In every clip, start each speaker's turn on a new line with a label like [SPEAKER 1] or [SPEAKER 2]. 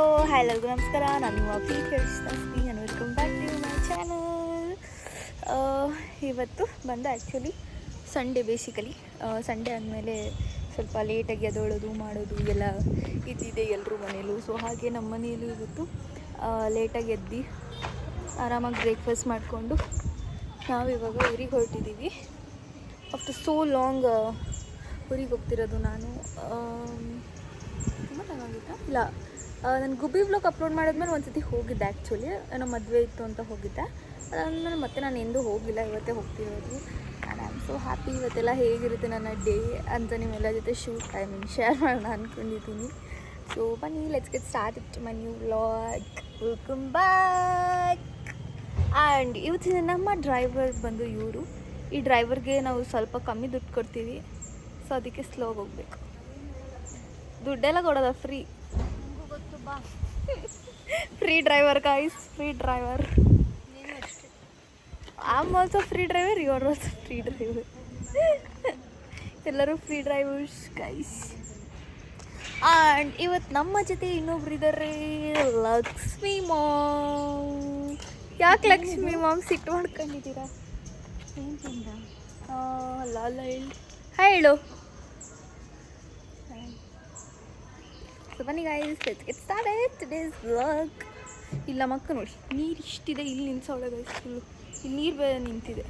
[SPEAKER 1] So hi ಎಲ್ಲರಿಗೂ ನಮಸ್ಕಾರ. ನಾನು ನಿಮ್ಮ ಪ್ರೀತಿ ಹೇಳ್ತೀನಿ ನಾನು welcome back to my channel ಇವತ್ತು ಬಂದ ಆ್ಯಕ್ಚುಲಿ ಸಂಡೇ ಬೇಸಿಕಲಿ ಸಂಡೇ ಆದಮೇಲೆ ಸ್ವಲ್ಪ ಲೇಟಾಗಿ ಅದೊಳೋದು ಮಾಡೋದು, ಎಲ್ಲ ಇದ್ದಿದೆ ಎಲ್ಲರೂ ಮನೆಯಲ್ಲೂ ಸೊ ಹಾಗೆ ನಮ್ಮ ಮನೆಯಲ್ಲೂ ಇವತ್ತು ಲೇಟಾಗಿ ಎದ್ದು ಆರಾಮಾಗಿ ಬ್ರೇಕ್ಫಾಸ್ಟ್ ಮಾಡಿಕೊಂಡು ನಾವಿವಾಗ ಊರಿಗೆ ಹೊರಟಿದ್ದೀವಿ. ಆಫ್ಟರ್ ಸೋ ಲಾಂಗ್ ಊರಿಗೆ ಹೋಗ್ತಿರೋದು ನಾನು. ತುಂಬ ಚೆನ್ನಾಗಿತ್ತಾ? ಇಲ್ಲ. ನಾನು ಗುಬ್ಬಿ ವ್ಲಾಗ್ ಅಪ್ಲೋಡ್ ಮಾಡಿದ್ಮೇಲೆ ಒಂದು ಸತಿ ಹೋಗಿದ್ದೆ ಆ್ಯಕ್ಚುಲಿ ನಮ್ಮ ಮದುವೆ ಇತ್ತು ಅಂತ ಹೋಗಿದ್ದೆ. ಅದಾದ್ಮೇಲೆ ಮತ್ತೆ ನಾನು ಎಂದೂ ಹೋಗಿಲ್ಲ, ಇವತ್ತೇ ಹೋಗ್ತಿರೋದು. And I am so happy ಇವತ್ತೆಲ್ಲ ಹೇಗಿರುತ್ತೆ ನನ್ನ ಡೇ ಅಂತ ನಿಮ್ಮೆಲ್ಲ ಜೊತೆ ಶೂಟ್ ಐ ಮೀನ್ ಶೇರ್ ಮಾಡೋಣ ಅಂದ್ಕೊಂಡಿದ್ದೀನಿ ಸೊ ಬನ್ನಿ let's get start it my new vlog welcome back and ಇವತ್ತಿನ ನಮ್ಮ ಡ್ರೈವರ್ ಬಂದು ಇವರು. ಈ ಡ್ರೈವರ್ಗೆ ನಾವು ಸ್ವಲ್ಪ ಕಮ್ಮಿ ದುಡ್ಡು ಕೊಡ್ತೀವಿ. ಸೊ ಅದಕ್ಕೆ ಸ್ಲೋಗಿ ಹೋಗ್ಬೇಕು. ದುಡ್ಡೆಲ್ಲ ಕೊಡೋದ free free driver guys free driver am also free driver you are also free driver ಎಲ್ಲರೂ ಫ್ರೀ ಡ್ರೈವರ್ಸ್ ಗೈಸ್ ಆ್ಯಂಡ್ ಇವತ್ತು ನಮ್ಮ ಜೊತೆ ಇನ್ನೊಬ್ರು ಇದ್ದಾರೆ ಲಕ್ಷ್ಮಿ ಮಾಮ್. ಯಾಕೆ ಲಕ್ಷ್ಮಿ ಮಾಮ್ ಸಿಟ್ಟು ಮಾಡ್ಕೊಂಡಿದ್ದೀರಾ? ಲಾಲ ಹೇಳು. ಸೊ ಬನ್ನಿ guys let's get started today's vlog ಇಲ್ಲ ಮಕ್ಕ ನೋಡಿ. ನೀರು ಇಷ್ಟಿದೆ ಇಲ್ಲಿ ನಿಲ್ಸೋಳೆ ಗೈಸ್ ಫುಲ್ಲು ಇಲ್ಲಿ ನೀರು ನಿಂತಿದೆ.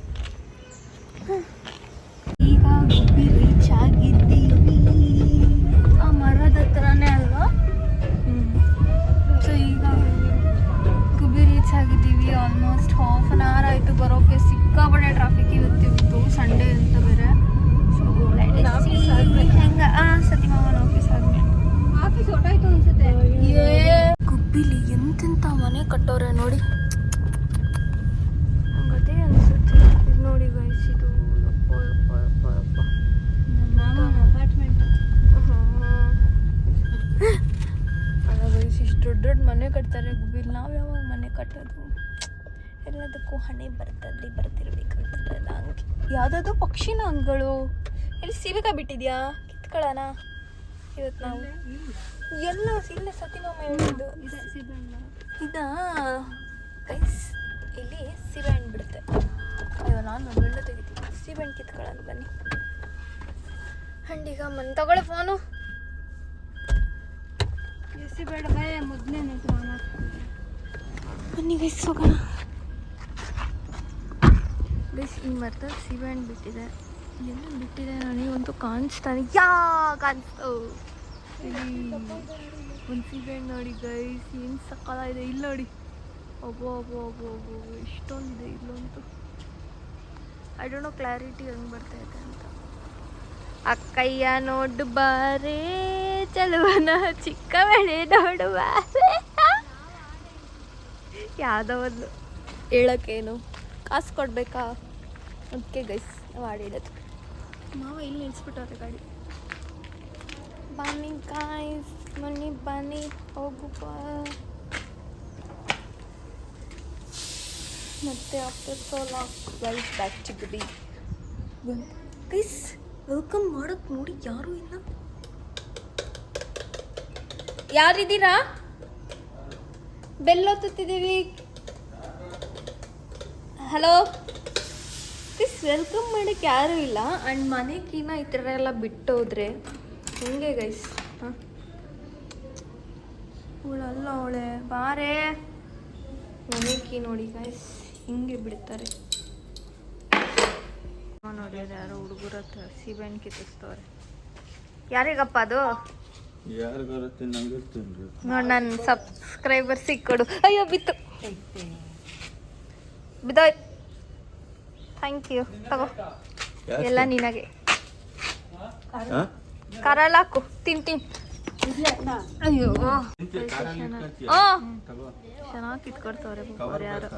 [SPEAKER 1] ಎಲ್ಲದಕ್ಕೂ ಹಣೆ ಬರ್ತಲ್ಲಿ ಬರ್ತಿರ್ಬೇಕಂತಲ್ಲ ಹಂಗೆ ಯಾವುದಾದ್ರು ಪಕ್ಷಿನ ಅಂಗಳು? ಎಲ್ಲಿ ಸೀಬೆಕಾಯಿ ಬಿಟ್ಟಿದ್ಯಾ? ಕಿತ್ಕೊಳ್ಳೋಣ ಇವತ್ತು ನಾವು ಎಲ್ಲ ಇಲ್ಲ ಸತಿಮಾಮ ಹೇಳಿದ್ದು.
[SPEAKER 2] ಇದೆ?
[SPEAKER 1] ಗೈಸ್ ಇಲ್ಲಿ ಸೀಬೆ ಹಣ್ಣು ಬಿಡುತ್ತೆ. ಅಯ್ಯೋ ನಾನು ಬೆಳ್ಳ ತೆಗಿತೀನಿ. ಸೀಬೆ ಹಣ್ಣು ಕಿತ್ಕೊಳ್ಳೋಣ ಬನ್ನಿ. ಹಂಡಿಗ ಮನ್ ತಗೊಳ್ಳೆ ಫೋನು.
[SPEAKER 2] ಎಸಿ ಬೇಡ ಬೇ ಮೊದಲೇ ನಿಂತು
[SPEAKER 1] ಬನ್ನಿ ಗೈಸ್ ಹೋಗೋಣ. ಗೈಸ್ ಈ ಮರದಲ್ಲಿ ಸೀಬೆ ಹಣ್ಣು ಬಿಟ್ಟಿದೆ. ಎಲ್ಲ ಬಿಟ್ಟಿದೆ ನನಗಂತೂ ಕಾಣಿಸ್ತಾನೆ. ಯಾ ಕಾಣಿಸ್ತು. ಒಂದು ಸೀಬೆ ಹಣ್ಣು ನೋಡಿ ಗೈಸ್ ಏನು ಸಕಾಲ ಇದೆ. ಇಲ್ಲಿ ನೋಡಿ. ಒಬ್ಬೋ ಒಬ್ಬೋ ಒಬ್ಬೋ ಒಬ್ಬೋ ಎಷ್ಟೊಂದಿದೆ ಐ ಡೋಂಟ್ ನೋ ಕ್ಲಾರಿಟಿ ಹೆಂಗೆ ಇದೆ ಅಂತ. ಅಕ್ಕಯ್ಯ ನೋಡು ಬಾರೇ, ಚಲುವನ ಚಿಕ್ಕ ಬೆಳೆ ನೋಡು ಬಾರೇ. ಯಾವುದೋ ಒಂದು ಹೇಳೋಕ್ಕೇನು ಕಾಸು ಕೊಡಬೇಕಾ? ಅದಕ್ಕೆ ಗೈಸ್ ನಾವು ಆಡಿಡೋದು ಮಾವ ಇಲ್ಲಿ ನಿಲ್ಸ್ಬಿಟ್ಟವ್ರೆ ಗಾಡಿ. ಬನ್ನಿ ಗೈಸ್ ಮನಿ ಬನ್ನಿ. ಹೋಗು ಬಾ. ಮತ್ತೆ after so long well back to ಗುಡಿ ಗೈಸ್ ವೆಲ್ಕಮ್ ಮಾಡೋಕ್ಕೆ ನೋಡಿ ಯಾರೂ ಇಲ್ಲ. ಯಾರಿದ್ದೀರಾ? ಬೆಲ್ಲೋತ್ತಿದ್ದೀವಿ ಹಲೋ ಪ್ಲೀಸ್ ವೆಲ್ಕಮ್ ಮಾಡೋಕ್ಕೆ ಯಾರೂ ಇಲ್ಲ. ಆ್ಯಂಡ್ ಮನೆ ಕೀನ ಈ ಥರ ಎಲ್ಲ ಬಿಟ್ಟೋದ್ರೆ ಹೆಂಗೆ ಗೈಸ್ ಹಾಂ? ಅವಳಲ್ಲ ಅವಳೆ. ಬಾರೇ. ಮನೆ ಕೀ ನೋಡಿ ಗೈಸ್ ಹಿಂಗೆ ಬಿಡ್ತಾರೆ. ನೋಡಿ ಯಾರೋ ಹುಡುಗರ ಹತ್ರ ಸೀಬೆಹಣ್ಣು ಕಿತ್ತಿಸ್ತವ್ರೆ ಯಾರಿಗಪ್ಪ ಅದು? ನೋಡಿ ನನ್ನ ಸಬ್ಸ್ಕ್ರೈಬರ್ ಸಿಕ್ಕೊಡು. ಅಯ್ಯೋ ಬಿತ್ತು. ಬಿದ್ದೋಯ್. ಥ್ಯಾಂಕ್ ಯು ತಗೋ. ಎಲ್ಲ ನಿನಗೆ. ಕರಳಾಕು. ಹಾಕು ತಿನ್ ತಿನ್. ಅಯ್ಯೋ. ಚೆನ್ನಾಗಿ ಕಿತ್ಕೊಡ್ತವ್ರೆ ಯಾರು.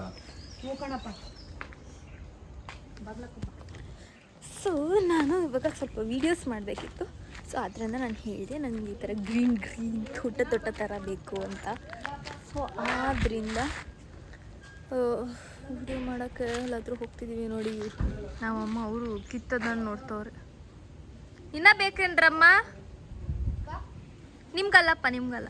[SPEAKER 1] ಸೊ ನಾನು ಇವಾಗ ಸ್ವಲ್ಪ ವೀಡಿಯೋಸ್ ಮಾಡಬೇಕಿತ್ತು. ಸೊ ಅದರಿಂದ ನಾನು ಹೇಳಿದೆ ನನಗೆ ಈ ಥರ ಗ್ರೀನ್ ಗ್ರೀನ್ ತೊಟ್ಟ ತೊಟ್ಟ ಥರ ಬೇಕು ಅಂತ. ಸೊ ಆದ್ದರಿಂದ ವಿಡಿಯೋ ಮಾಡೋಕ್ಕೆ ಎಲ್ಲಾದರೂ ಹೋಗ್ತಿದ್ದೀವಿ ನೋಡಿ. ನಾವಮ್ಮ, ಅವರು ಕಿತ್ತದನ್ನು ನೋಡ್ತವ್ರೆ. ಇನ್ನ ಬೇಕೇನ್ರಮ್ಮ? ನಿಮ್ಗಲ್ಲಪ್ಪ, ನಿಮ್ಗಲ್ಲ.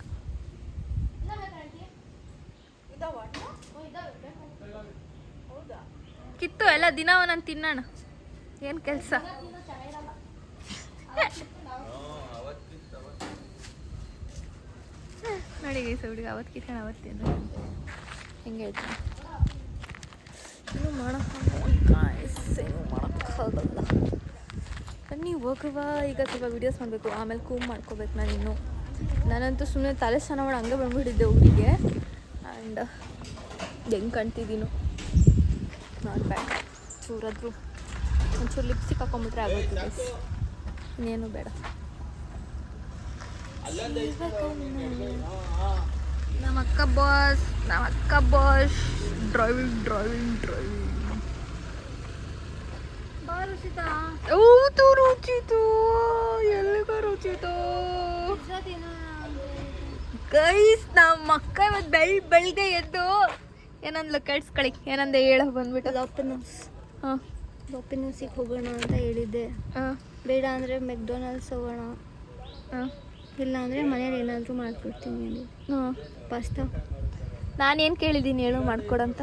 [SPEAKER 1] ಕಿತ್ತು, ಎಲ್ಲ ದಿನ ಒಂದೊಂದು ತಿನ್ನೋಣ. ಏನು ಕೆಲಸ? ನೋಡಿ ಸೌಡಿಗೆ ಅವತ್ತು ಕಿತ್ಕೊಂಡು ಅವತ್ತು ಹೆಂಗೆ ಹೇಳ್ತೀನಿ? ಏನು ಮಾಡೋಕ್ಕಾಗಲ್ಲ. ಮಾಡೋಕ್ಕಾಗಲ್ಲ ಬನ್ನಿ, ಹೋಗುವ. ಈಗ ಸ್ವಲ್ಪ ವೀಡಿಯೋಸ್ ಮಾಡಬೇಕು. ಆಮೇಲೆ ಕೂಮ್ ಮಾಡ್ಕೋಬೇಕು ನಾನು ಇನ್ನು. ನಾನಂತೂ ಸುಮ್ಮನೆ ತಲೆ ಸ್ನಾನ ಮಾಡಿ ಹಂಗೆ ಬಂದ್ಬಿಟ್ಟಿದ್ದೆ ಊರಿಗೆ. ಆ್ಯಂಡ್ ಹೆಂಗೆ ಕಾಣ್ತಿದ್ದೀನೋ ನಾಟ್ ಬ್ಯಾಡ್ ಚೂರಾದ್ರು ಒಂಚೂರು ಲಿಪ್ಸ್ಟಿಕ್ ಹಾಕೊಂಬಿಟ್ರೆ guys. ಇನ್ನೇನು ಬೇಡ. ನಮ್ಮ ಅಕ್ಕ ಬಾಸ್ ನಮ್ಮ ಅಕ್ಕ ಬಾಸ್ ಡ್ರೈವಿಂಗ್ ಡ್ರೈವಿಂಗ್ ಡ್ರೈವಿಂಗ್
[SPEAKER 2] ಬಾ ರುಚಿತಾ?
[SPEAKER 1] ಎಲ್ಲಿಗ ರುಚಿತು. ಗೈಸ್ ನಮ್ಮ ಅಕ್ಕ ಇವತ್ತು ಬೆಳ್ ಬೆಳಗ್ಗೆ ಎದ್ದು ಏನಂದ್ಲು ಕೆಡ್ಸ್ಕಳಿ ಏನಂದ ಹೇಳ ಬಂದ್ಬಿಟ್ಟು.
[SPEAKER 2] ಲಾಪಿನೋಸ್
[SPEAKER 1] ಹಾಂ.
[SPEAKER 2] ಲಾಪಿನೋಸಿಗೆ ಹೋಗೋಣ ಅಂತ ಹೇಳಿದ್ದೆ.
[SPEAKER 1] ಹಾಂ.
[SPEAKER 2] ಬೇಡ ಅಂದರೆ ಮೆಕ್ಡೊನಾಲ್ಡ್ಸ್ ಹೋಗೋಣ.
[SPEAKER 1] ಹಾಂ.
[SPEAKER 2] ಇಲ್ಲ ಅಂದರೆ ಮನೇಲಿ ಏನಾದರೂ ಮಾಡ್ಕೊಡ್ತೀನಿ ಅಂದೆ.
[SPEAKER 1] ಹಾಂ
[SPEAKER 2] ಪಾಸ್ತಾ
[SPEAKER 1] ನಾನೇನು ಕೇಳಿದ್ದೀನಿ ಹೇಳು ಮಾಡ್ಕೊಡಂತ?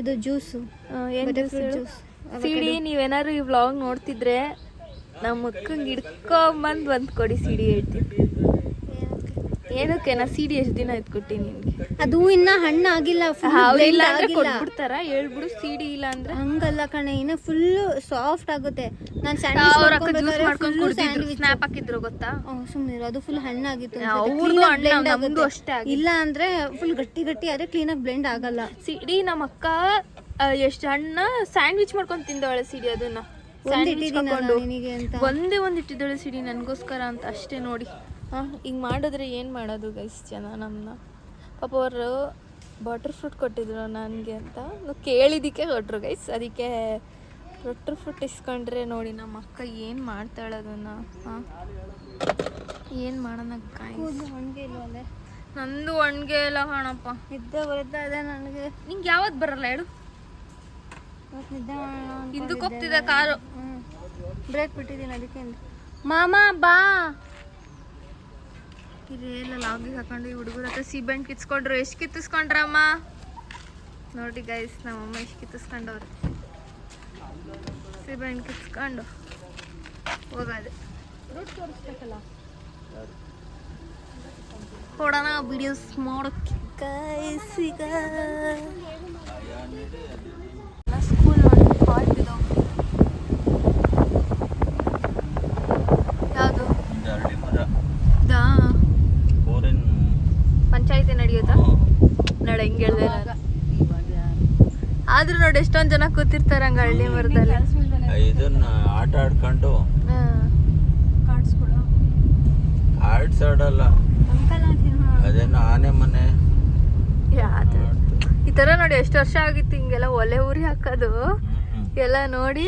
[SPEAKER 2] ಇದು ಜ್ಯೂಸು
[SPEAKER 1] ಏನು
[SPEAKER 2] ಜ್ಯೂಸ್
[SPEAKER 1] ಸಿಡಿ ನೀವೇನಾದ್ರು ಈ ವ್ಲಾಗ್ ನೋಡ್ತಿದ್ರೆ ನಮ್ಮ ಅಕ್ಕಂಗೆ ಹಿಡ್ಕೊಂಬಂದು ಬಂದು ಕೊಡಿ ಸಿಡಿ ಹೇಳ್ತೀನಿ. ಏನಕ್ಕೆ? ನಾ ಸಿಡಿ ಎಷ್ಟು ದಿನ ಆಯ್ತು ಕೊಟ್ಟಿನಿ ನಿನ್ಗೆ?
[SPEAKER 2] ಅದು ಇನ್ನ ಹಣ್ಣಾಗಿಲ್ಲ blend
[SPEAKER 1] ಅಂದ್ರೆ. ಕೊಟ್ಬಿಡ್ತಾರ ಹೇಳ್ಬಿಡು ಸಿಡಿ ಇಲ್ಲ ಅಂದ್ರೆ.
[SPEAKER 2] ಹಂಗಲ್ಲ ಕಣೆ ಇನ್ನ ಫುಲ್ ಸಾಫ್ಟ್ ಆಗುತ್ತೆ. ನಾನು
[SPEAKER 1] ಸ್ಯಾಂಡ್ವಿಚ್ ಸ್ನ್ಯಾಪ್ ಹಾಕಿದ್ರು ಗೊತ್ತಾ?
[SPEAKER 2] ಸುಮ್ಮನೆ ಅದು ಫುಲ್ ಹಣ್ಣಾಗಿತ್ತು
[SPEAKER 1] ನಮ್ದು ಅಷ್ಟೇ.
[SPEAKER 2] ಇಲ್ಲ ಅಂದ್ರೆ ಫುಲ್ ಗಟ್ಟಿ ಗಟ್ಟಿ ಆದ್ರೆ ಕ್ಲೀನ್ ಆಗಿ ಬ್ಲೆಂಡ್ ಆಗಲ್ಲ.
[SPEAKER 1] ಸಿಡಿ ನಮ್ಮ ಅಕ್ಕ ಎಷ್ಟು ಹಣ್ಣ ಸ್ಯಾಂಡ್ವಿಚ್ ಮಾಡ್ಕೊಂಡು ತಿಂದವಳೆ ಸಿಡಿ ಅದನ್ನ.
[SPEAKER 2] ಒಂದ್
[SPEAKER 1] ಒಂದೇ ಇಟ್ಟಿದ್ದಾಳೆ ಸಿಡಿ ನನಗೋಸ್ಕರ ಅಂತ ಅಷ್ಟೇ ನೋಡಿ. ಹಿಂಗೆ ಮಾಡಿದ್ರೆ ಏನು ಮಾಡೋದು ಗೈಸ್ ಜನ ನಮ್ಮನ್ನ ಪಾಪ ಅವರು ಬಟರ್ ಫ್ರೂಟ್ ಕೊಟ್ಟಿದ್ರು ನನಗೆ ಅಂತ. ಕೇಳಿದ್ದಕ್ಕೆ ಕೊಟ್ಟರು ಗೈಸ್ ಅದಕ್ಕೆ ಬಟರ್ ಫ್ರೂಟ್ ಇಸ್ಕೊಂಡ್ರೆ ನೋಡಿ ನಮ್ಮ ಅಕ್ಕ ಏನು ಮಾಡ್ತಾಳೆ ಅದನ್ನು ಹಾಂ? ಏನು ಮಾಡೋಣ
[SPEAKER 2] ಒಣಗೆ ಇಲ್ವಲ್ಲೇ?
[SPEAKER 1] ನಂದು ಒಣಗೆ ಇಲ್ಲ ಹಣಪ್ಪ
[SPEAKER 2] ನಿದ್ದೆ ಬರುತ್ತೆ ಅದೇ ನನಗೆ?
[SPEAKER 1] ನಿಂಗೆ ಯಾವತ್ತು ಬರಲ್ಲ ಹೇಳು.
[SPEAKER 2] ನಿದ್ದೆ ಮಾಡೋಣ
[SPEAKER 1] ಹಿಂದಕ್ಕೆ ಹೋಗ್ತಿದೆ ಕಾರು.
[SPEAKER 2] ಬ್ರೇಕ್ ಬಿಟ್ಟಿದ್ದೀನಿ ಅದಕ್ಕೆ. ಮಾಮಾ ಬಾ.
[SPEAKER 1] ಇಲ್ಲೆಲ್ಲ ಲಾಗಿಗೆ ಹಾಕೊಂಡು ಈ ಹುಡುಗರ ಹತ್ರ ಸಿಬೆಂಡ್ ಕಿತ್ಸ್ಕೊಂಡ್ರು. ಎಷ್ಟು ಕಿತ್ತಿಸ್ಕೊಂಡ್ರಮ್ಮ ನೋಡಿ ಗೈಸ್ ನಮ್ಮಮ್ಮ ಎಷ್ಟು ಕಿತ್ತಿಸ್ಕೊಂಡವ್ರು ಸಿಬೆಂಡ್ ಕಿತ್ಸ್ಕೊಂಡು ಹೋಗೋದು ಕೊಡೋಣ ವಿಡಿಯೋಸ್ ಮಾಡೋಕ್ಕೆ ಗೈಸ್ ಸ್ಕೂಲ್ ನೋಡಿ ಹಾಲ್ಟ್ ಇದಾವೆ ಯಾವುದು
[SPEAKER 3] ಒಂದು ಅರಳಿ ಮರ
[SPEAKER 1] ಇದಾ
[SPEAKER 3] ಊರಿನ
[SPEAKER 1] ಪಂಚಾಯತಿ ನಡೆಯೋದಾ ನಾಳೆ ಹೆಂಗೆ ಹೇಳ್ದೆ ನಾನು ಆದ್ರೂ ನೋಡಿ ಎಷ್ಟೊಂದು ಜನ ಕೂತಿರ್ತಾರೆ ಹಂಗ ಹಳ್ಳಿ ಮರದಲ್ಲಿ.
[SPEAKER 3] ಇದನ್ನ ಆಟ ಆಡ್ಕೊಂಡು. ಕಾರ್ಡ್ಸ್ ಆಡಲ್ಲ. ಅದೇನ ಆನೆ ಮನೆ.
[SPEAKER 1] ಈ ತರ ನೋಡಿ ಎಷ್ಟು ವರ್ಷ ಆಗಿತ್ತು ಹಿಂಗೆಲ್ಲ ಒಲೆ ಉರಿ ಹಾಕೋದು. ಎಲ್ಲ ನೋಡಿ.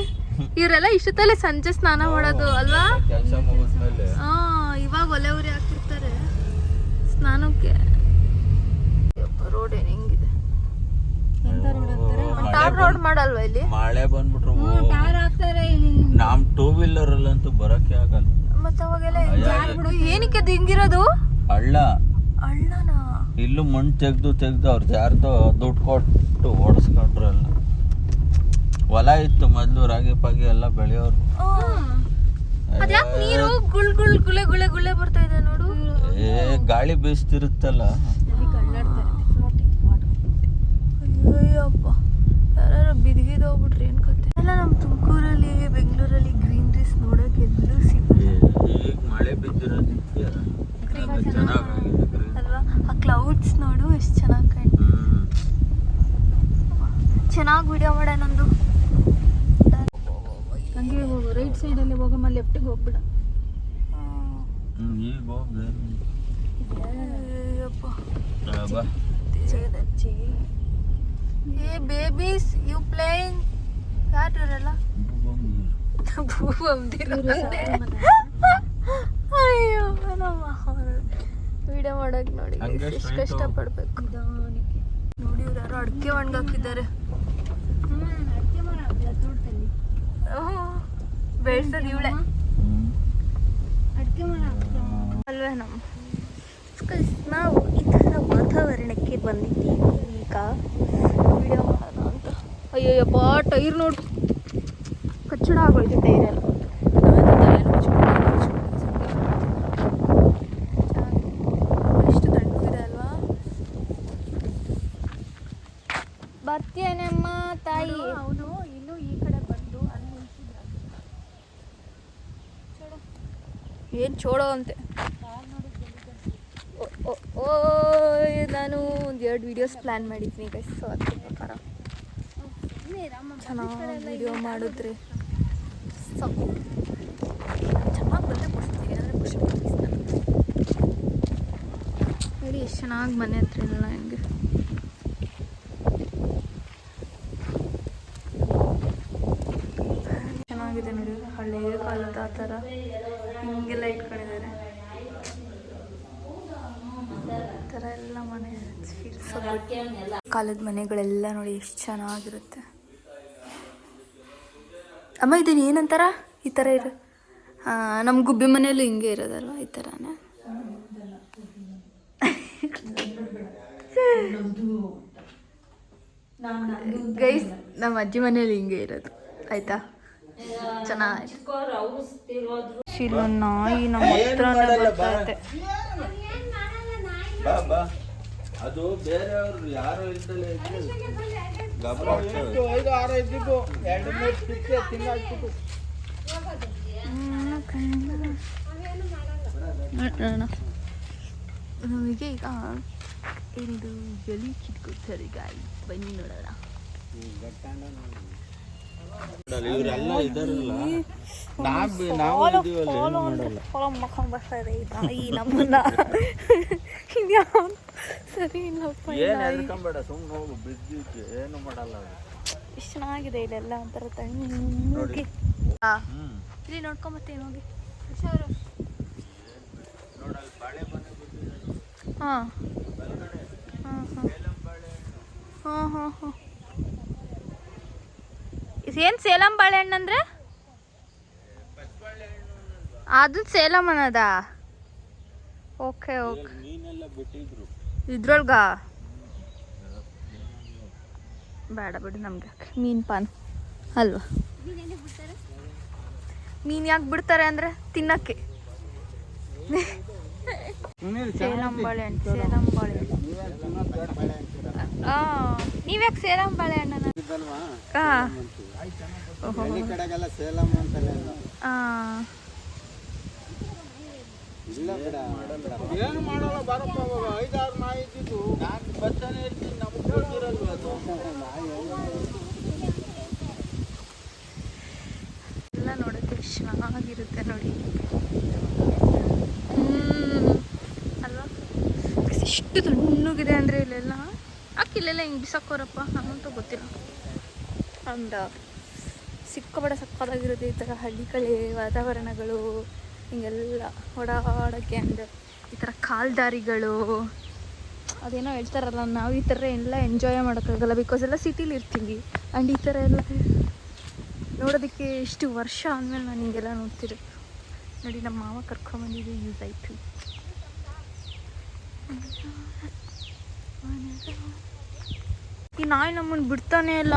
[SPEAKER 1] ಇವರೆಲ್ಲ ಇಷ್ಟೊತ್ತಲ್ಲೇ ಸಂಜೆ ಸ್ನಾನ ಮಾಡೋದು ಅಲ್ವಾ? ಹಾ ಇವಾಗ ಒಲೆ ಉರಿ ಹಾಕಿರ್ತಾರೆ ಸ್ನಾನಕ್ಕೆ ರೋಡ್ ಏನ್ ಹೆಂಗಿದೆ
[SPEAKER 2] ಎಂತ ರೋಡ್ ಹಾಕ್ತಾರೆ
[SPEAKER 1] ಟಾರ್ ರೋಡ್ ಮಾಡಲ್ವಾ ಇಲ್ಲಿ?
[SPEAKER 3] ಮಳೆ ಬಂದ್ಬಿಟ್ರು.
[SPEAKER 2] ಟಾರ್ ಹಾಕ್ತಾರೆ ಇಲ್ಲಿ.
[SPEAKER 3] ನಮ್ ಟೂ ವೀಲರ್ ಅಲ್ಲಂತೂ ಬರಕ್ಕೆ ಆಗಲ್ಲ.
[SPEAKER 1] ಮತ್ತೆ ಅವಾಗೆಲ್ಲ ಜಾರ್ಬಿಡು ಏನಕ್ಕೆ ಅದು ಹಿಂಗಿರೋದು?
[SPEAKER 3] ಹಳ್ಳ.
[SPEAKER 1] ಅಳ್ಳನಾ
[SPEAKER 3] ಇಲ್ಲೂ ಮಣ್ಣು ತೆಗ್ದು ತೆಗ್ದು ಅವ್ರು ಜಾರ್ದು ದುಡ್ಡು ಕೊಟ್ಟು ಓಡಿಸ್ಕೊಂಡ್ರಲ್ಲ ಹೊಲ ಇತ್ತು ಮೊದಲು ರಾಗಿ ಪಾಗಿ ಎಲ್ಲ ಬೆಳೆಯೋರು.
[SPEAKER 1] ಅದ್ಯಾಕ್ ನೀರು ಗುಳ್ ಗುಳ್ ಗುಳೆ ಗುಳೆ ಗುಳೆ ಬರ್ತಾ ಇದೆ ನೋಡು.
[SPEAKER 3] ಏ ಗಾಳಿ ಬೀಸ್ತಿರುತ್ತಲ್ಲ.
[SPEAKER 1] ಅಯ್ಯಪ್ಪ ಯಾರು ಬಿದ್ಗಿದೋಗ್ಬಿಟ್ರಿ ಏನು ಕತೆ ಎಲ್ಲ ನಮ್ಮ ತುಮಕೂರಲ್ಲಿ ಬೆಂಗಳೂರಲ್ಲಿ ಗ್ರೀನ್ರೀಸ್ ನೋಡೋಕೆ ಎಲ್ಲೂ ಸಿಗಲ್ಲ.
[SPEAKER 3] ಈಗ ಮಳೆ ಬಿದ್ದಿರೋದಕ್ಕೆ.
[SPEAKER 1] ಅಲ್ವಾ? ಆ ಕ್ಲೌಡ್ಸ್ ನೋಡು ಎಷ್ಟು ಚೆನ್ನಾಗಿ ಕಾಣ್ತು
[SPEAKER 3] ಹ್ಮ್.
[SPEAKER 1] ಚೆನ್ನಾಗಿ ವಿಡಿಯೋ ಮಾಡೋಣೊಂದು
[SPEAKER 2] ಹಂಗೆ ಹೋಗು ರೈಟ್ ಸೈಡಲ್ಲಿ ಹೋಗಮ್ಮ ಲೆಫ್ಟಿಗೆ ಹೋಗ್ಬಿಡ.
[SPEAKER 3] ಈಗ ಬಾ.
[SPEAKER 1] ಏ ಬೇಬೀಸ್ ಯು ಪ್ಲೇಯಿಂಗ್ ಯಾರು ಇವರೆಲ್ಲ ಅಯ್ಯೋ ನಮ್ಮ ವಿಡಿಯೋ ಮಾಡಕ್ ನೋಡಿ ಎಷ್ಟು ಕಷ್ಟ
[SPEAKER 2] ಪಡ್ಬೇಕು
[SPEAKER 1] ನೋಡಿ ಇವ್ರು ಯಾರು ಅಡಿಕೆ ಒಣಗಾಕಿದ್ದಾರೆ. ಬೆಳ್ಸೋದು ಇವಳೆ. ಅಲ್ವೇ ನಮ್ಮ ನಾವು ಈ ಥರ ವಾತಾವರಣಕ್ಕೆ ಬಂದಿದ್ದೀವಿ ಈಗ. ವಿಡಿಯೋ ಮಾಡೋಣ ಅಂತ ಅಯ್ಯೋ
[SPEAKER 2] ಅಯ್ಯಯ್ಯಪ್ಪ ಟೈರ್ ನೋಡಿ. ಕಚ್ಚಡ ಆಗೋಯ್ತು ಟೈರ್ ಎಲ್ಲ.
[SPEAKER 1] ಎಷ್ಟು ತಣ್ಣಗಿದೆ ಅಲ್ವಾ?
[SPEAKER 2] ತಾಯಿ?
[SPEAKER 1] ಅವನು ಇನ್ನು ಈ ಕಡೆ ಬಂದು ಅಲ್ಲಿ
[SPEAKER 2] ಏನು ಚೋಡೋ ಅಂತೆ
[SPEAKER 1] ಓ, ಓ, ಓ ನಾನು ಒಂದು ಎರಡು ವಿಡಿಯೋಸ್ ಪ್ಲ್ಯಾನ್ ಮಾಡಿದ್ದೀನಿ ಗೈಸ್ ಸೊ ಅದ್ರ ಪ್ರಕಾರ. ಚೆನ್ನಾಗಿ ವಿಡಿಯೋ ಮಾಡಿದ್ರೆ. ಸಾಕು ಚೆನ್ನಾಗಿ ಬಂದರೆ ಕೊಡ್ತೀನಿ ಅಂದರೆ
[SPEAKER 2] ನೋಡಿ ಎಷ್ಟು ಚೆನ್ನಾಗಿ ಮನೆ ಹತ್ರ ಇಲ್ಲ ಹೆಂಗೆ
[SPEAKER 1] ಚೆನ್ನಾಗಿದೆ ನೋಡಿ ಹಳೆ ಕಾಲದ ಆ ಥರ ಹಿಂಗೆಲ್ಲ ಇಟ್ಕೊಂಡಿದ್ದಾರೆ ಈ ಥರ ಎಲ್ಲ ಮನೆ ಕಾಲದ ಮನೆಗಳೆಲ್ಲ ನೋಡಿ ಎಷ್ಟು ಚೆನ್ನಾಗಿರುತ್ತೆ. ಅಮ್ಮ ಇದನ್ನ ಏನಂತಾರ? ಈ ಥರ ಇರು. ನಮ್ಮ ಗುಬ್ಬಿ ಮನೆಯಲ್ಲೂ ಹಿಂಗೆ ಇರೋದಲ್ವ ಈ ಥರನೇ ಗೈಸ್ ನಮ್ಮ ಅಜ್ಜಿ ಮನೇಲಿ ಹಿಂಗೆ ಇರೋದು. ಆಯ್ತಾ? ಚೆನ್ನಾಗಿ.
[SPEAKER 2] ನಾಯಿ ನಮ್ಮ ಹತ್ರನೇ ಬರ್ತೈತೆ
[SPEAKER 3] ಬಾ ಬಾ. ಅದು ಬೇರೆಯವ್ರು ಯಾರು ಇದ್ದಲೇ ಇದ್ರೆ ಗಬರ ಆಗ್ತವೆ.
[SPEAKER 4] ಐದು ಆರು ಇದ್ದಿದ್ದು ಎರಡು ಮೂರು ಸಿಕ್ಕಿ ತಿಂಗಾಕ್ಬಿಟ್ಟು
[SPEAKER 1] ನೋಡೋಣ. ನಮಗೆ ಈಗ ಏನಿದು ಎಲಿ ಕಿತ್ಕೊತಾರೆ ಗಾಯಿ ಬನ್ನಿ ನೋಡೋಣ. ಎಷ್ಟು ಚೆನ್ನಾಗಿದೆ ಇಲ್ಲೆಲ್ಲ ಒಂಥರ ತಣ್ಣಗೆ ಇಲ್ಲಿ ನೋಡ್ಕೊಂಬತ್ತೇನು ಹೋಗಿ. ಹಾಂ. ಹಾಂ ಹಾಂ. ಹಾಂ ಹಾಂ ಹಾಂ.
[SPEAKER 2] ಏನು ಸೇಲಂ ಬಾಳೆಹಣ್ಣು ಅಂದ್ರೆ? ಅದು ಸೇಲಂ ಅನ್ನದ? Okay okay. ಇದ್ರೊಳ್ಗ? ಬೇಡ ಬಿಡು ನಮ್ಗೆ. ಮೀನು ಪಾನ್. ಅಲ್ವಾ? ಮೀನು ಯಾಕೆ ಬಿಡ್ತಾರೆ ಅಂದರೆ ತಿನ್ನಕ್ಕೆ. ಸೇಲಂ ಬಾಳೆಹಣ್ಣು ಸೇಲಂ ಬಾಳೆಹಣ್ಣು. ನೀವ್ಯಾಕೆ ಸೇಲಂ ಬಾಳೆಹಣ್ಣನ
[SPEAKER 4] ಏನು ಮಾಡಲ್ಲ ಬಾರಪ್ಪ ಬಾಬಾ ಐದಾರು ನಾಯಿ ಇದ್ದಿದ್ದು.
[SPEAKER 3] ನಾನು ಬರ್ತಾನೆ ಇರ್ತೀನಿ ನಮ್ಗೆ ಗೊತ್ತಿರಲ್ವ ಅದು.
[SPEAKER 1] ಎಲ್ಲ ನೋಡೋಕ್ಕೆ ಎಷ್ಟು ಚೆನ್ನಾಗಿರುತ್ತೆ ನೋಡಿ ಅಲ್ವಾ ಎಷ್ಟು ತಣ್ಣಗಿದೆ ಅಂದರೆ ಇಲ್ಲೆಲ್ಲ? ಯಾಕೆ ಇಲ್ಲೆಲ್ಲ ಹಿಂಗೆ ಬಿಸಾಕೋರಪ್ಪ? ಅಂತ ಗೊತ್ತಿಲ್ಲ. ಅಂದ. ಸಿಕ್ಕಬಡ ಸಕ್ಕದಾಗಿರುತ್ತೆ ಈ ಥರ ಹಳ್ಳಿ ಕಳೆ ವಾತಾವರಣಗಳು ಹಿಂಗೆಲ್ಲ ಓಡಾಡೋಕ್ಕೆ ಆ್ಯಂಡ್ ಈ ಥರ ಕಾಲ್ದಾರಿಗಳು. ಅದೇನೋ ಹೇಳ್ತಾರಲ್ಲ ನಾವು ಈ ಥರ ಎಲ್ಲ ಎಂಜಾಯ್ ಮಾಡೋಕ್ಕಾಗಲ್ಲ ಬಿಕಾಸ್ ಎಲ್ಲ ಸಿಟಿಲಿ ಇರ್ತೀವಿ. ಆ್ಯಂಡ್ ಈ ಥರ ಎಲ್ಲ ನೋಡೋದಕ್ಕೆ ಇಷ್ಟು ವರ್ಷ ಆದಮೇಲೆ ನಾನು ಹಿಂಗೆಲ್ಲ ನೋಡ್ತಿರೋದು. ನೋಡಿ ನಮ್ಮ ಮಾವ ಕರ್ಕೊಂಬಂದಿದ್ದು ಯೂಸ್ ಆಯಿತು.
[SPEAKER 2] ಈ ನಾಯಿ ನಮ್ಮನ್ನು ಬಿಡ್ತಾನೆ ಇಲ್ಲ.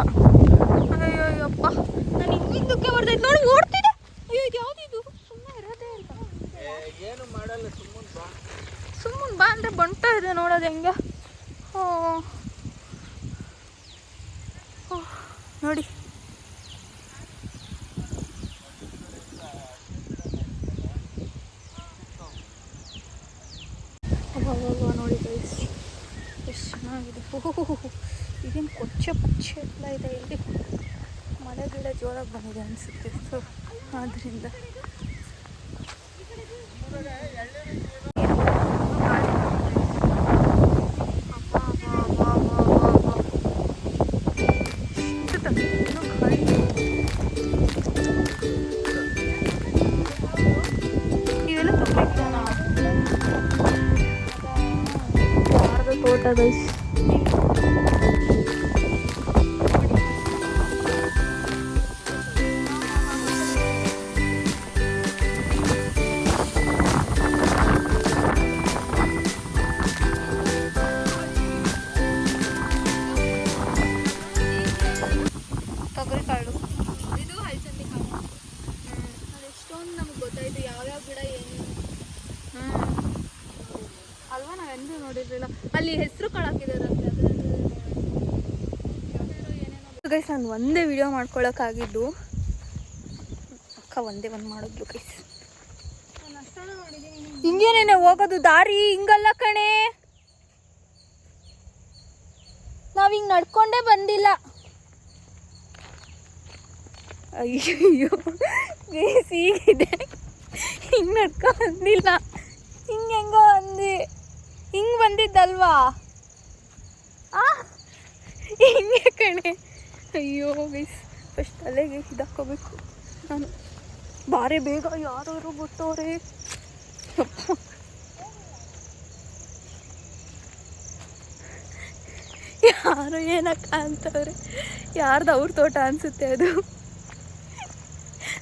[SPEAKER 2] ಅಯ್ಯೋ ಅಯ್ಯಪ್ಪ ನಾನು ಹಿಂದಿಂದಕ್ಕೆ ಬರ್ತೈತೆ ನೋಡಿ ಓಡ್ತಿದೆ. ಅಯ್ಯೋ ಇದು ಯಾವ್ದಿದು ಸುಮ್ಮನೆ ಇರೋದೇ ಇಲ್ಲ.
[SPEAKER 3] ಏನು ಮಾಡಲ್ಲ ಸುಮ್ಮನೆ ಬಾ
[SPEAKER 2] ಸುಮ್ಮನೆ ಬಾ ಅಂದರೆ ಬಂಟ ಇದೆ ನೋಡೋದು ಹೆಂಗೆ. ಓ, ನೋಡಿ
[SPEAKER 1] ಅವಾಗ ನೋಡಿ ಗೈಸ್ ಎಷ್ಟು ಚೆನ್ನಾಗಿದೆ ಓಹೋ ಇದೇನು ಕೊಚ್ಚೆ ಪಚ್ಚೆ ಎಲ್ಲ ಇದೆ ಇಲ್ಲಿ ಮಳೆ ಗಿಡ ಜೋರಾಗಿ ಬಂದಿದೆ ಅನಿಸುತ್ತೆ ಸೊ ಆದ್ದರಿಂದ ಎಷ್ಟು ತಣ್ಣು ಅಲ್ಲಿ ಹೆಸರು ತೋಟ ಗೈಸ್ ನಾನು ಒಂದೇ ವಿಡಿಯೋ ಮಾಡ್ಕೊಳಕ್ಕಾಗಿದ್ದು. ಅಕ್ಕ ಒಂದೇ ಒಂದು ಮಾಡಿದ್ಲು ಗೈಸ್ ಹಿಂಗೇನೇನೆ ಹೋಗೋದು ದಾರಿ ಹಿಂಗಲ್ಲ ಕಣೆ. ನಾವ್ ಹಿಂಗ್ ನಡ್ಕೊಂಡೇ ಬಂದಿಲ್ಲ. ಅಯ್ಯೋ ಗೈಸ್ ಹೀಗಿದೆ. ಹಿಂಗ್ ನಡ್ಕೊಂಡ್ ಬಂದಿಲ್ಲ. ಹಿಂಗ್ ಹೆಂಗೋ ಅಂದಿ. ಹಿಂಗ್ ಬಂದಿದ್ದಲ್ವಾ? ಆ? ಹಿಂಗೆ ಕಣೆ. ಅಯ್ಯೋ ಗೈಸ್ ಫಸ್ಟ್ ತಲೆಗೆ ಇದಾಕೋಬೇಕು ನಾನು ಬಾರೆ ಬೇಗ ಯಾರು ಬಿಟ್ಟವ್ರೆ. ಯಾರು ಏನಕ್ಕ ಅಂತವ್ರೆ? ಯಾರ್ದು ಅವ್ರ ತೋಟ ಅನ್ಸುತ್ತೆ ಅದು?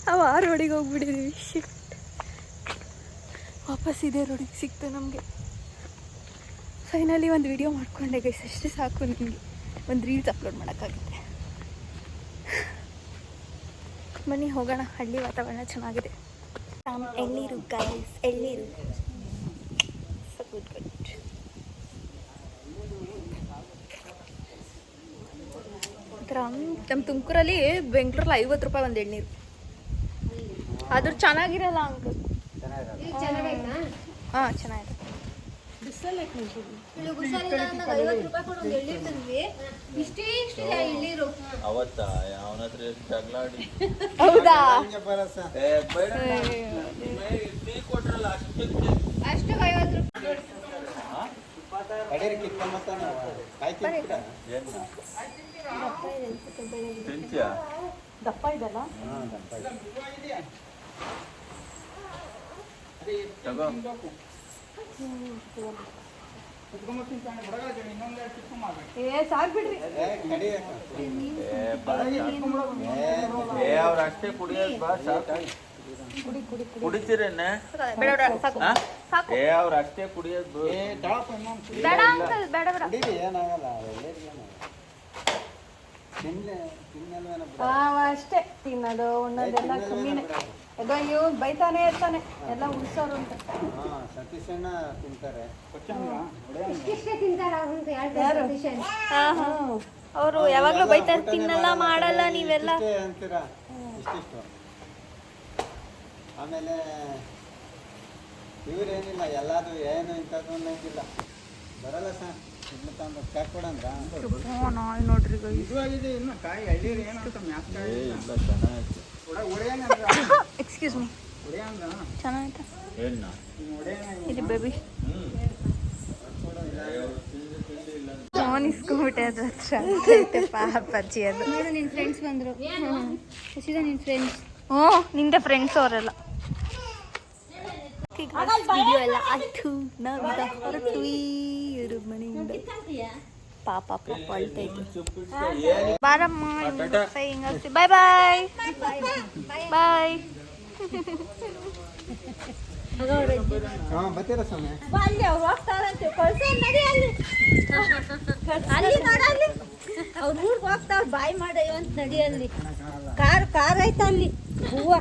[SPEAKER 1] ನಾವು ಆ ರೋಡಿಗೆ ಹೋಗ್ಬಿಟ್ಟಿದೀವಿ. ವಾಪಸ್ ಇದೆ ರೋಡಿಗೆ ಸಿಕ್ತು ನಮಗೆ. ಫೈನಲಿ ಒಂದು ವಿಡಿಯೋ ಮಾಡ್ಕೊಂಡೆ ಗೈಸ್ ಅಷ್ಟೇ ಸಾಕು ನಿಮಗೆ. ಒಂದು ರೀಲ್ಸ್ ಅಪ್ಲೋಡ್ ಮಾಡೋಕ್ಕಾಗುತ್ತೆ. ಬನ್ನಿ ಹೋಗೋಣ. ಹಳ್ಳಿ ವಾತಾವರಣ ಚೆನ್ನಾಗಿದೆ. ಎಳ್ಳೀರು ಗೈಸ್ ಎಳ್ಳೀರು ಸೊ ಗುಡ್ ಗುಡ್ ನಮ್ಮ ತುಮಕೂರಲ್ಲಿ ಬೆಂಗಳೂರಲ್ಲಿ ಐವತ್ತು ರೂಪಾಯಿ ಒಂದು ಎಳ್ನೀರು. ಆದ್ರೂ ಚೆನ್ನಾಗಿರಲ್ಲ ಅಂಕಲ್ ಹಾಂ ಚೆನ್ನಾಗಿದೆ.
[SPEAKER 3] ಅವತ್ತ? ಅವನ ಹತ್ರ ಜಗಳಾಡಿ
[SPEAKER 1] ಹೌದಾ?
[SPEAKER 3] ಏ ಬೇಡ. ಟೀ ಕೊಟ್ರಲ್ಲ ಅಷ್ಟಕ್ಕೆ. ಏನು? ತಿಂತೀಯಾ?
[SPEAKER 1] ದಪ್ಪ ಇದಲ್ಲ
[SPEAKER 4] ಹಾಂ ದಪ್ಪ ಇದೆ.
[SPEAKER 3] ತಗೋ.
[SPEAKER 1] ಏ ಸಾಕು ಬಿಡ್ರಿ.
[SPEAKER 4] ಏ
[SPEAKER 3] ಅವ್ರ ಅಷ್ಟೇ ಕುಡಿಯೋದು ಬಾ ಸಾಕು. ಕುಡಿತೀರೇನೆ ಏ ಅವ್ರ ಅಷ್ಟೇ ಕುಡಿಯೋದು.
[SPEAKER 1] ಬೇಡ ಅಂಕಲ್ ಬೇಡ ಬೇಡ. ಅಷ್ಟೇ ತಿನ್ನೋದು ಉಣ್ಣೋದೆಲ್ಲ ಕಮ್ಮಿನೇ.
[SPEAKER 4] ಬಿಡ.
[SPEAKER 1] ಇವ್ ಬೈತಾನೆ ಇರ್ತಾನೆ. ಎಲ್ಲ ಉಳ್ಸೋರು ಅಂತ.
[SPEAKER 4] ಹಾ ಸತೀಶಣ್ಣ ತಿಂತಾರೆ.
[SPEAKER 1] ಅವರು ಯಾವಾಗ್ಲೂ ಬೈತಾರೆ ತಿನ್ನಲ್ಲ ಮಾಡಲ್ಲ ನೀವೆಲ್ಲ.
[SPEAKER 4] ಅಂತೀರಾ? ಇಷ್ಟಿಷ್ಟು. ಆಮೇಲೆ ಇವ್ರೇನಿಲ್ಲ ಎಲ್ಲಾದು ಏನು ಇಂಥದ್ದು ಅನ್ನಂಗಿಲ್ಲ. ಬರಲ್ಲ ಸರ್. ಇಡ್ಲಿ ತಂದು ಪ್ಯಾಕ್ ಕೊಡಂದ್ರ?
[SPEAKER 1] ನೋಡ್ರಿ
[SPEAKER 4] ಇದು ಆಗಿದೆ ಇನ್ನು ಕಾಯಿ ಅಳ್ಳಿ ಏನಂತ ಮ್ಯಾಪ್
[SPEAKER 3] ಇಲ್ಲ. ಚೆನ್ನಾಗಿತ್ತು
[SPEAKER 1] ಎಕ್ಸ್ಕ್ಯೂಸ್ ಮೀ ಚೆನ್ನಾಯ್ತಾ ಇಲ್ಲಿ ಬೇಬಿ ಫೋನ್ ಇಸ್ಕೊಂಬಿಟ್ಟೆ ಅದ್ರ ಹತ್ರ ಪಾಪಚ್ಚಿ ಅದು.
[SPEAKER 2] ನೋಡು ನಿನ್ ಫ್ರೆಂಡ್ಸ್ ಬಂದರು. ಖುಷಿದ ನಿನ್ ಫ್ರೆಂಡ್ಸ್
[SPEAKER 1] ಓ ನಿಂದೆ ಫ್ರೆಂಡ್ಸ್ ಅವರೆಲ್ಲ. ವಿಡಿಯೋ ಎಲ್ಲ ಆಯ್ತು ನಾವು ಹೊರಟ್ವಿ ಇವ್ರ ಮನೆಯಿಂದ. ಪಾಪ ಪಾಪ ಅಳ್ತೈತಿ ಬಾರಮ್ಮ ಬಾಯ್ ಬಾಯ್ ಬಾಯ್
[SPEAKER 4] ಹಾಂ ಬರ್ತೀರಾ ಸಮಯ
[SPEAKER 2] ಅಲ್ಲಿ ನೋಡಲ್ಲಿ ಅವ್ರ ಊರ್ಗ್ ಹೋಗ್ತಾವ್ರ ಬಾಯ್ ಮಾಡ ಅಂತ ನಡಿ ಅಲ್ಲಿ. ಕಾರ್ ಕಾರ್ ಐತ ಅಲ್ಲಿ? ಹೂವ.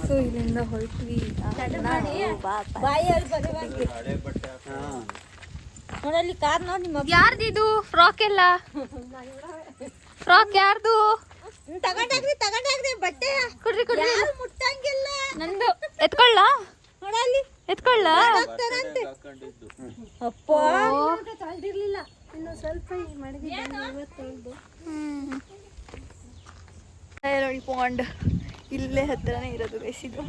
[SPEAKER 1] ಸೊ ಇಲ್ಲಿಂದ ಹೊರಟ್ವಿ.
[SPEAKER 2] ಬಾಯಲ್ಲಿ ಬರುವಂಗೆ. ನೋಡಲ್ಲಿ ಕಾರ್ ನೋಡಿ ನಿಮ್ಮ
[SPEAKER 1] ಯಾರ್ದಿದು? ಫ್ರಾಕ್ ಎಲ್ಲ? ಫ್ರಾಕ್ ಯಾರ್ದು?
[SPEAKER 2] ತಗೊಂಡಾಗ್ರಿ ತಗೊಂಡಾಗ್ರಿ ಬಟ್ಟೆ.
[SPEAKER 1] ಕೊಡ್ರಿ ಕೊಡ್ರಿ.
[SPEAKER 2] ಯಾರು ಮುಟ್ಟಂಗಿಲ್ಲ
[SPEAKER 1] ನಂದು. ಎತ್ಕೊಳ್ಳ?
[SPEAKER 2] ನೋಡಲ್ಲಿ.
[SPEAKER 1] ಎತ್ಕೊಳ್ಳ?
[SPEAKER 2] ಅಪ್ಪ ತಳ್ದಿರ್ಲಿಲ್ಲ ಇನ್ನು ಸ್ವಲ್ಪ ಮಡಗಿದ್ದು
[SPEAKER 1] ನೋಡಿ ಪಾಂಡ್ ಇಲ್ಲೇ ಹತ್ರನೇ ಇರೋದು ಗೈಸ್ ಇದು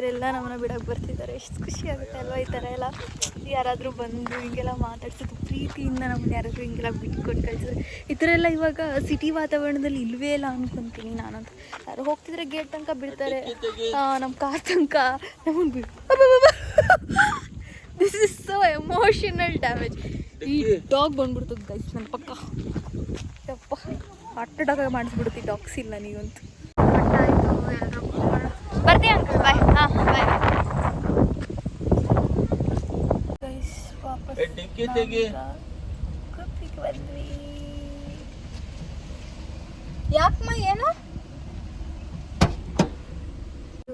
[SPEAKER 1] ಇವರೆಲ್ಲ ನಮ್ಮನ್ನ ಬಿಡಕ್ಕೆ ಬರ್ತಿದ್ದಾರೆ. ಎಷ್ಟು ಖುಷಿ ಆಗುತ್ತೆ ಅಲ್ವಾ ಈ ಥರ ಎಲ್ಲ? ಯಾರಾದರೂ ಬಂದು ಹಿಂಗೆಲ್ಲ ಮಾತಾಡ್ಸೋದು ಪ್ರೀತಿಯಿಂದ ನಮ್ಮನ್ನ ಯಾರಾದರೂ ಹಿಂಗೆಲ್ಲ ಬಿಟ್ಕೊಂಡು ಕಳ್ಸಿದ್ರೆ. ಈ ಥರ ಎಲ್ಲ ಇವಾಗ ಸಿಟಿ ವಾತಾವರಣದಲ್ಲಿ ಇಲ್ವೇ ಇಲ್ಲ ಅನ್ಕೊಂತೀನಿ ನಾನಂತೂ. ಯಾರು ಹೋಗ್ತಿದ್ರೆ ಗೇಟ್ ತನಕ ಬಿಡ್ತಾರೆ. ನಮ್ಮ ಕಾರ್ ತನಕ. ನಮ್ಮನ್ನು this is so emotional damage ಈ ಡಾಗ್ ಬಂದ್ಬಿಡ್ತದೆ ಗೈಸ್ ನನ್ನ ಪಕ್ಕ. ಯಪ್ಪ ಹಾರ್ಟ್ ಅಟ್ಯಾಕ್ ಮಾಡಿಸ್ಬಿಡುತ್ತೆ ಡಾಗ್ಸ್ ಇಲ್ಲ ನೀವಂತೂ. ಅಂಕಲ್ ಬಾಯ್ ಹಾಂ ಬಾಯ್ ಗೈಸ್ ವಾಪಸ್
[SPEAKER 3] ಏ ಡಿಕ್ಕಿ ತೆಗಿ
[SPEAKER 1] ಕುಪ್ಪಿಗೆ ಬಂದ್ವಿ ಯಾಕಮ್ಮ ಏನು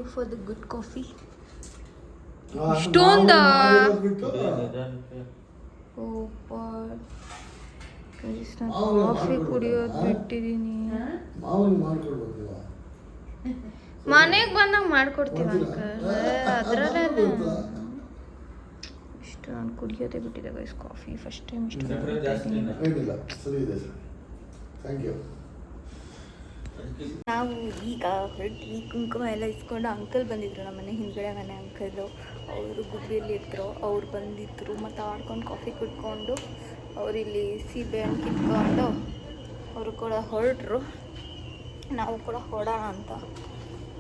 [SPEAKER 1] ಫಾರ್ ದ ಗುಡ್ ಕಾಫಿ
[SPEAKER 2] ಇಷ್ಟೊಂದ
[SPEAKER 5] ಬಿಟ್ಟು
[SPEAKER 2] ಕಾಫಿ ಕುಡಿಯೋದು ಬಿಟ್ಟಿದ್ದೀನಿ
[SPEAKER 5] ಮಾವನಿಗೆ ಮಾಡ್ಕೊಡ್ಬೇಕು ನೀವು
[SPEAKER 2] ಮನೆಗೆ ಬಂದಾಗ ಮಾಡ್ಕೊಡ್ತೀವಿ ಅಂಕಲ್. ಅದರಲ್ಲೇ ಇಷ್ಟು ನಾನು ಕುಡಿಯೋದೇ ಬಿಟ್ಟಿದೆ ಗೈಸ್ ಕಾಫಿ ಫಸ್ಟ್ ಟೈಮ್ ಇಷ್ಟು ಕುಡಿತಾ
[SPEAKER 5] ಸರಿ ಇದೆ ಸರ್. ಥ್ಯಾಂಕ್ ಯು
[SPEAKER 1] ನಾವು ಈಗ ಹೊರಟ್ವಿ ಕುಂಕುಮ ಎಲ್ಲ ಇಸ್ಕೊಂಡು ಅಂಕಲ್ ಬಂದಿದ್ರು ನಮ್ಮ ಮನೆ ಹಿಂದ್ಗಡೆ ಮನೆ ಅಂಕಲು ಅವರು ಗುಬ್ಬಿಯಲ್ಲಿ ಇದ್ರು ಅವ್ರು ಬಂದಿದ್ರು ಮತ್ತು ಆಡ್ಕೊಂಡು ಕಾಫಿ ಕುಡ್ಕೊಂಡು ಅವ್ರು ಇಲ್ಲಿ ಸೀಬೆ ಹಣ್ಣು ಕಿತ್ಕೊಂಡು ಅವರು ಕೂಡ ಹೊರಟ್ರು. ನಾವು ಕೂಡ ಹೊಡೋಣ ಅಂತ.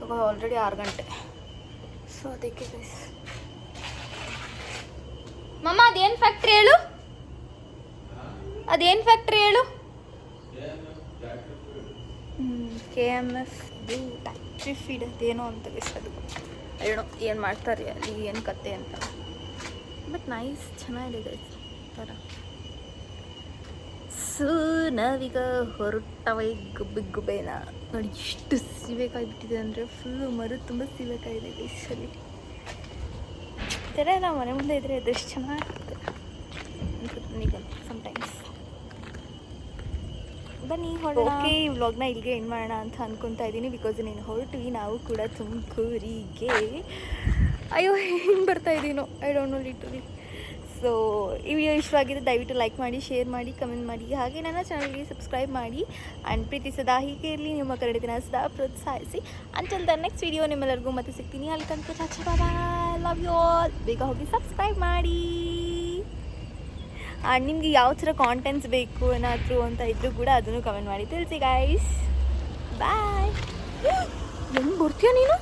[SPEAKER 1] ಇವಾಗ ಆಲ್ರೆಡಿ ಆರು ಗಂಟೆ ಸೊ ಅದಕ್ಕೆ ಗೈಸ್
[SPEAKER 2] ಮಮ್ಮ ಅದೇನು ಫ್ಯಾಕ್ಟ್ರಿ ಹೇಳು ಅದೇನು ಫ್ಯಾಕ್ಟ್ರಿ ಹೇಳು
[SPEAKER 1] K M F factory feed ಅದೇನೋ ಅಂತ ಗೈಸ್ ಅದು ಏನೋ ಏನು ಮಾಡ್ತಾರೆ ಅಲ್ಲಿ ಏನು ಕತೆ ಅಂತ ಬಟ್ ನೈಸ್ ಚೆನ್ನಾಗಿದೆ ಗೈಸ್ ಥರ ಸೊ ನಾವೀಗ ಹೊರಟವೈ ಗುಬ್ಬಿ ಗುಬ್ಬೆನ. ನೋಡಿ ಎಷ್ಟು ಸಿಬೇಕಾಗಿ ಬಿಟ್ಟಿದೆ ಅಂದರೆ ಫುಲ್ಲು ಮರು ತುಂಬ ಸಿಬೇಕಾಗಿದೆ ಇದೆ ಗೈಸ್ ಈ ಥರ ನಾವು ಮನೆ ಮುಂದೆ ಇದ್ದರೆ ಅದೆಷ್ಟು ಚೆನ್ನಾಗಿರುತ್ತೆ. ನನಗೆ ಸಮ್ಟೈಮ್ಸ್ ಬನ್ನಿ ಓಕೆ, ಈ ವ್ಲಾಗ್ನ ಇಲ್ಲಿಗೆ ಏನು ಮಾಡೋಣ ಅಂತ ಅನ್ಕೊತಾ ಇದ್ದೀನಿ ಬಿಕಾಸ್ ನೀನು ಹೊರಟ್ವಿ, ನಾವು ಕೂಡ ತುಮಕೂರಿಗೆ. ಅಯ್ಯೋ, ಹೆಂಗೆ ಬರ್ತಾ ಇದ್ದೀನೋ I don't know literally so ಈ ವಿಡಿಯೋ ಇಷ್ಟವಾಗಿದೆ ದಯವಿಟ್ಟು ಲೈಕ್ ಮಾಡಿ ಶೇರ್ ಮಾಡಿ ಕಮೆಂಟ್ ಮಾಡಿ, ಹಾಗೆ ನನ್ನ ಚಾನಲ್ಗೆ ಸಬ್ಸ್ಕ್ರೈಬ್ ಮಾಡಿ. ಆ್ಯಂಡ್ ಪ್ರೀತಿ ಸದಾ ಹೀಗೆ ಇರಲಿ. ನಿಮ್ಮ ಕನ್ನಡ ದಿನ ಸದಾ ಪ್ರೋತ್ಸಾಹಿಸಿ. ಅಂಟಲ್ ದ ನೆಕ್ಸ್ಟ್ ವಿಡಿಯೋ ನಿಮ್ಮೆಲ್ಲರಿಗೂ ಮತ್ತೆ ಸಿಗ್ತೀನಿ. ಅಲ್ಲಿ ತನಕ ಲವ್ ಯು ಆಲ್ ಬೇಗ ಹೋಗಿ ಸಬ್ಸ್ಕ್ರೈಬ್ ಮಾಡಿ. ಆ್ಯಂಡ್ ನಿಮಗೆ ಯಾವ ಥರ ಕಾಂಟೆಂಟ್ಸ್ ಬೇಕು ಏನಾದರೂ ಅಂತ ಇದ್ದರೂ ಕೂಡ ಅದನ್ನು ಕಮೆಂಟ್ ಮಾಡಿ. ತಿಳಿಸಿ ಗಾಯ್ಸ್ ಬಾಯ್ ಹೆಂಗೆ ಬರ್ತೀಯ ನೀನು?